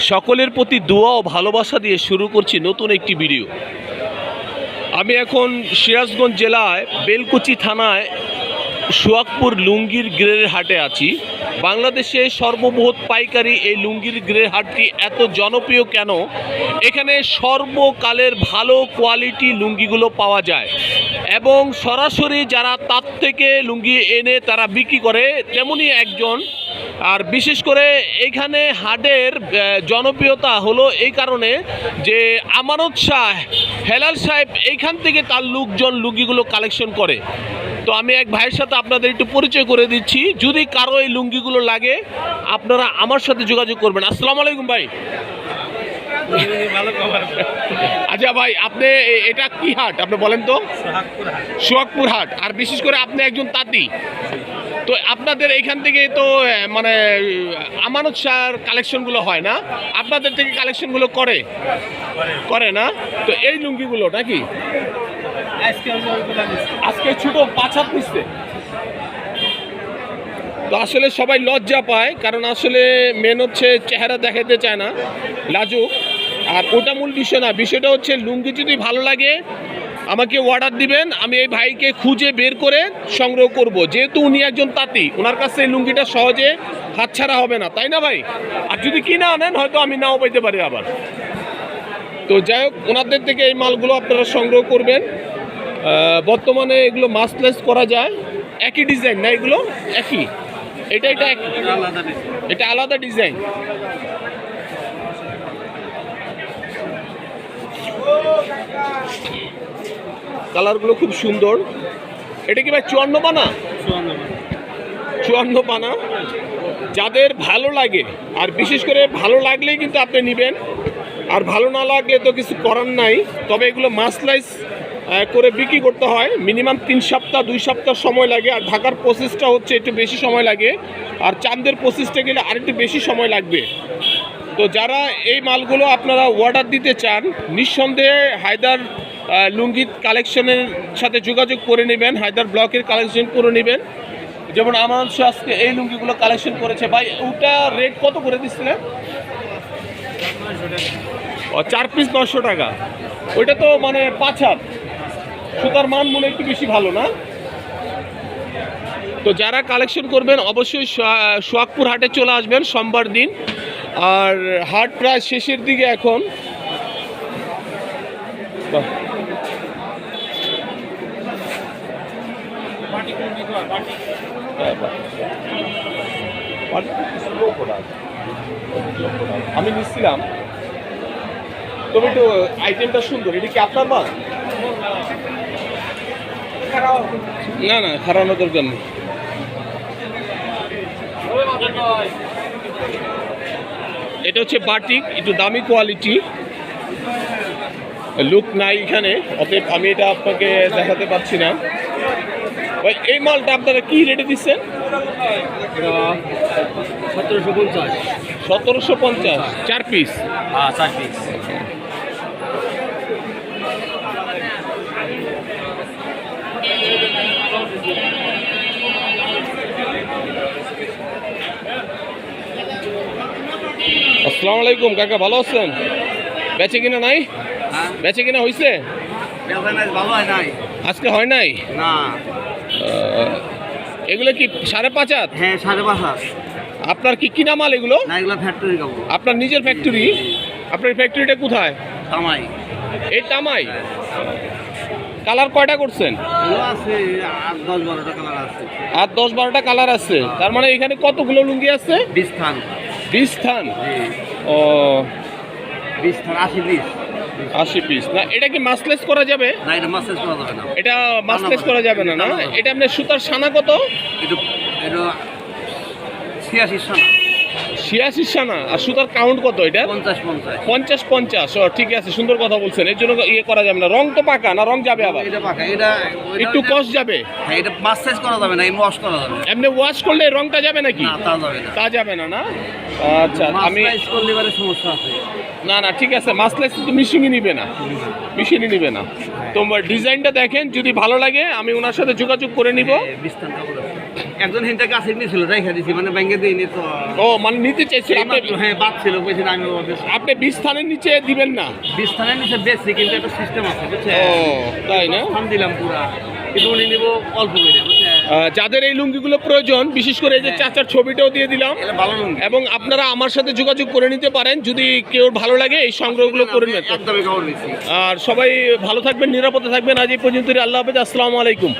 সকলের প্রতি দোয়া ও ভালোবাসা দিয়ে শুরু করছি নতুন একটি ভিডিও। আমি এখন সিরাজগঞ্জ জেলায় বেলকুচি থানায় সুয়াকপুর লুঙ্গির গ্রের হাটে আছি। বাংলাদেশে সর্ববৃহৎ পাইকারি এই লুঙ্গির গ্রের হাটটি এত জনপ্রিয় কেন? এখানে সর্বকালের ভালো কোয়ালিটি লুঙ্গিগুলো পাওয়া যায়। এবং সরাসরি যারা তার থেকে লুঙ্গি এনে তারা বিক্রি করে, তেমনি একজন। আর বিশেষ করে এইখানে হাটের জনপ্রিয়তা হলো এই কারণে যে আমানত শাহ, হেলাল সাহেব এইখান থেকে তার লোকজন লুঙ্গিগুলো কালেকশন করে। তো আমি এক ভাইয়ের সাথে আপনাদের একটু পরিচয় করে দিচ্ছি। যদি কারও এই লুঙ্গিগুলো লাগে, আপনারা আমার সাথে যোগাযোগ করবেন। আসসালামু আলাইকুম ভাই। আচ্ছা ভাই, আপনি এটা কি হাট? আপনি বলেন তো। সোহাগপুর হাট। আর বিশেষ করে আপনি একজন তাঁতি। তো আপনাদের এখান থেকে তো মানে আমানত সার কালেকশনগুলো হয় না? আপনাদের থেকে কালেকশনগুলো করে? করে না? তো এই লুঙ্গিগুলো নাকি? আজকে ছোট পাঁচ হাত নিচ্ছে। তো আসলে সবাই লজ্জা পায়, কারণ আসলে মেন হচ্ছে চেহারা দেখাতে চায় না। লাজুক। আর ওটা মূল বিষয় না বিষয়টা হচ্ছে লুঙ্গি যদি ভালো লাগে আমাকে অর্ডার দিবেন আমি এই ভাইকে খুঁজে বের করে সংগ্রহ করব। যেহেতু উনি একজন তাঁতি ওনার কাছে এই লুঙ্গিটা সহজে হাতছাড়া হবে না তাই না ভাই? আর যদি কিনা আনেন হয়তো আমি নাও পাইতে পারি আবার। তো যাই হোক ওনাদের থেকে এই মালগুলো আপনারা সংগ্রহ করবেন। বর্তমানে এগুলো মাসলেস করা যায়। একই ডিজাইন না এগুলো? একই? এটা এটা এটা আলাদা ডিজাইন কালারগুলো খুব সুন্দর। এটা কি ভাই চুয়ান্ন পানা? চুয়ান্ন পানা। যাদের ভালো লাগে আর বিশেষ করে ভালো লাগলেই কিন্তু আপনি নেবেন। আর ভালো না লাগলে তো কিছু করার নাই। তবে এগুলো মাসলাইস করে বিক্রি করতে হয়। মিনিমাম তিন সপ্তাহ দুই সপ্তাহ সময় লাগে। আর ঢাকার প্রসেসটা হচ্ছে একটু বেশি সময় লাগে। আর চাঁদের প্রসেসটা গেলে আরেকটু বেশি সময় লাগবে। তো যারা এই মালগুলো আপনারা অর্ডার দিতে চান নিঃসন্দেহে হায়দার আহ, লুঙ্গিত কালেকশনের সাথে যোগাযোগ করে নেবেন হায়দার ব্লকের কালেকশন করে নেবেন। যেমন আমার আজকে এই লুঙ্গিগুলো কালেকশন করেছে। ভাই ওটা রেট কত করে দিচ্ছিলেন ও চার পিস নশো টাকা। ওইটা তো মানে পাঁচ হাত। সুতার মান মনে একটু বেশি ভালো না? তো যারা কালেকশন করবেন অবশ্যই সোয়া- সোহাগপুর হাটে চলে আসবেন সোমবার দিন। আর হাট প্রায় শেষের দিকে এখন। আমি নিচ্ছিলাম। তবে একটু আইটেমটা সুন্দর। এটা কি আপনার মাল? না না খারানো দরকার নেই। এটা হচ্ছে বাটিক, একটু দামি কোয়ালিটি লুক নাই এখানে, অতএব আমি এটা আপনাকে দেখাতে পারছি না। ভাই এই মালটা আপনারা কি রেটে দিচ্ছেন? সতেরোশো পঞ্চাশ। সতেরোশো পঞ্চাশ। চার পিস হ্যাঁ চার পিস আসসালামু আলাইকুম কাকা ভালো আছেন? বেচে কিনা নাই? হ্যাঁ। বেচে কিনা হয়েছে হয় আজকে হয় নাই? না। এগুলো কি সাড়ে পাঁচ হাত? হ্যাঁ সাড়ে পাঁচ হাত। আপনার কি কিনা মাল এগুলো? না এগুলো ফ্যাক্টরি কাপড়। আপনার নিজের ফ্যাক্টরি আপনার ফ্যাক্টরিটা কোথায়? কামাই এই তামাই? কালার কয়টা করছেন? আর দশ বারোটা কালার আছে। তার মানে এখানে কতগুলো লুঙ্গি আছে? বিশ থান। বিশ থান? ও। বিশ থান আশি পিস আশি পিস না এটা কি মাসলেস করা যাবে? না এটা মাসলেস করা যাবে না। এটা মাসলেস করা যাবে না না? এটা আপনার সুতার সানা কত? এটা এটা ছিয়াশি সানা। ছিয়াশি সানা আর সুতার কাউন্ট কত এটা? পঞ্চাশ পঞ্চাশ। ঠিক আছে সুন্দর কথা বলছেন। এর জন্য ইয়ে করা যাবে না। রং তো পাকা না রং যাবে আবার? একটু কষ্ট যাবে? হ্যাঁ এটা মাসেজ করা যাবে না এমনি ওয়াশ করা যাবে এমনি ওয়াশ করলে রংটা যাবে নাকি? তা যাবে না। না আচ্ছা আমি সমস্যা আছে। না না ঠিক আছে মাসলেস তো মিশিংই নিবে না। মিশিংই নিবে না। তোমার ডিজাইনটা দেখেন যদি ভালো লাগে আমি ওনার সাথে যোগাযোগ করে নিব। কাপড় আছে একজন হিনটা কাছে নিয়েছিল রেখে দিছি মানে ব্যাংকে দিয়ে ও মানে নিতে আপনি হ্যাঁ বাদ ছিল আমি আপনি বিশ স্থানের নিচে দিবেন না? বিশ স্থানের নিচে বেশি কিন্তু একটা সিস্টেম আছে বুঝছে ও তাই না? দিলাম পুরা। কিন্তু উনি নিব অল্প করে যাদের এই লুঙ্গিগুলো প্রয়োজন বিশেষ করে এই যে চাচার ছবিটাও দিয়ে দিলাম। এটা ভালো লুঙ্গি। এবং আপনারা আমার সাথে যোগাযোগ করে নিতে পারেন যদি কেউ ভালো লাগে এই সংগ্রহগুলো করে নেন। আর সবাই ভালো থাকবেন নিরাপদে থাকবেন। আজ এই পর্যন্ত আল্লাহ হাফেজ আসসালামু আলাইকুম।